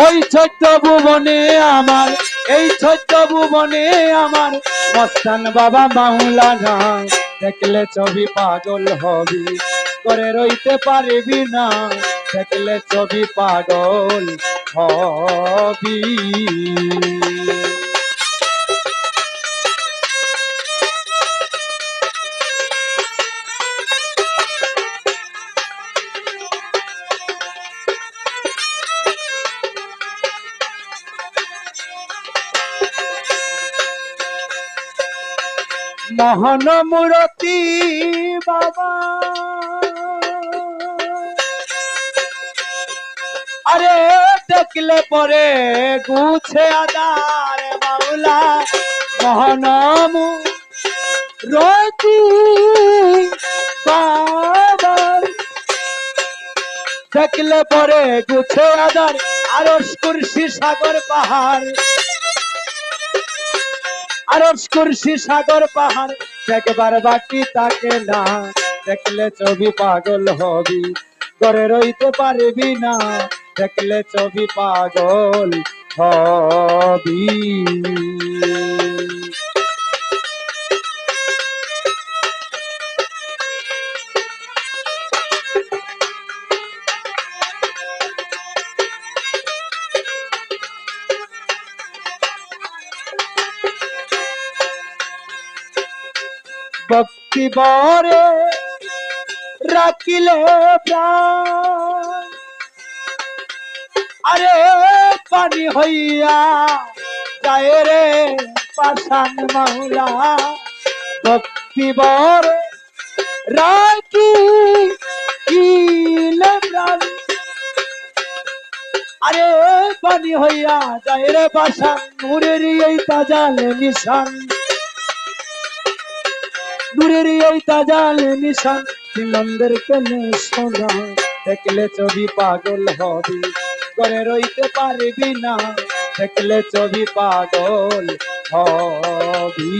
ওই ছোট্ট ভুবনে আমার, এই ছোট্ট ভুবনে আমার। মস্তান বাবা মাওলানা দেখলে ছবি পাগল হবি। করে রইতে পারবি না, দেখলে ছবি পাগল হবি। মহন মূরতি বাবা। আরে দেখলে পরে গুছে আদার বাউলা। মহন রতি বাবা। দেখলে পরে গুছে আদার আরস কুরসি সাগর পাহাড়। আরস কুরসি সাগর পাহাড় দেখবার বাকি তাকে না। দেখলে ছবি পাগল হবি করে রইতে পারবি না। দেখলে ছবি পাগল হবি। ভক্তি বরে রাখিলে প্রাণ। আরে পানি হইয়া যায় রে পাশান মাহুলা ভক্তি বরে রাখি কিলে প্রাণ। আরে পানি হইয়া যায় রে পাশান নূরের এই তাজালে নিশান। দূরের এই তাজাল নিশান সিলন্দের কেনে সোনা। দেখলে ছবি পাগল হবি করে রইতে পারবি না। দেখলে ছবি পাগল হবি।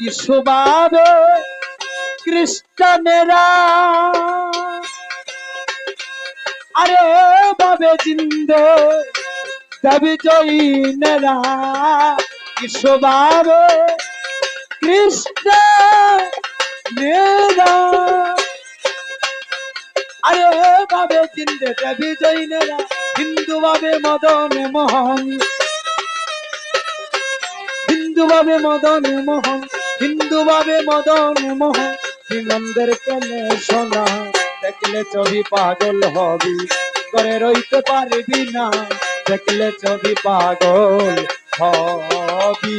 ইসুবাবে খ্রিস্টানেরা আরে বাবে জিন্দে তবে জৈনেরা ইসুবাবে খ্রিস্টানেরা আরে বাবে জিন্দে তবে জৈনেরা হিন্দু বাবে মদন মোহন হিন্দু ভাবে মদন মোহন হিন্দু ভাবে মদন মোহন হিনন্দের প্রেমে সোনা। দেখলে ছবি পাগল হবি, করে রইতে পারবি না। দেখলে ছবি পাগল হবি।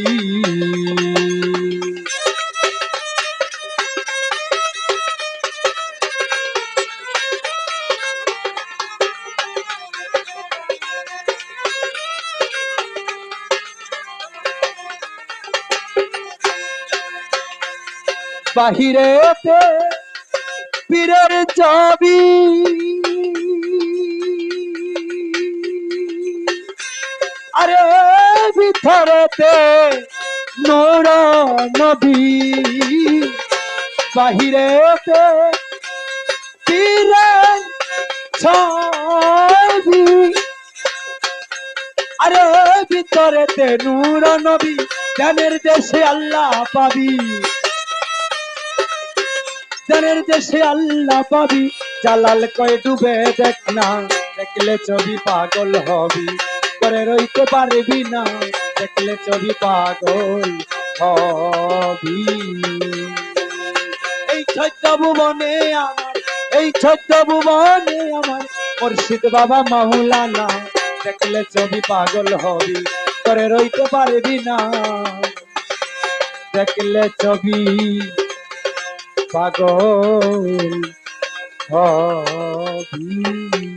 বাহিরেতে পীরের চাবি। আরে ভিতরেতে নোর নবী বাহিরেতে পীরের ছবি আরে ভিতরেতে নূর নবী জ্ঞানের দেশে আল্লাহ পাবি। জ্ঞানের দেশে আল্লাহ পাবি, জালাল কয় ডুবে দেখ না। দেখলে ছবি পাগল হবি, করে রইতে পারবি না। দেখলে ছবি পাগল হবি। এই ছদ্ম ভুবনে আমার, এই ছদ্ম ভুবনে আমার, মুর্শিদ বাবা মাহুলানা দেখলে ছবি পাগল হবি, করে রইতে পারবি না। দেখলে ছবি পাগল হবি।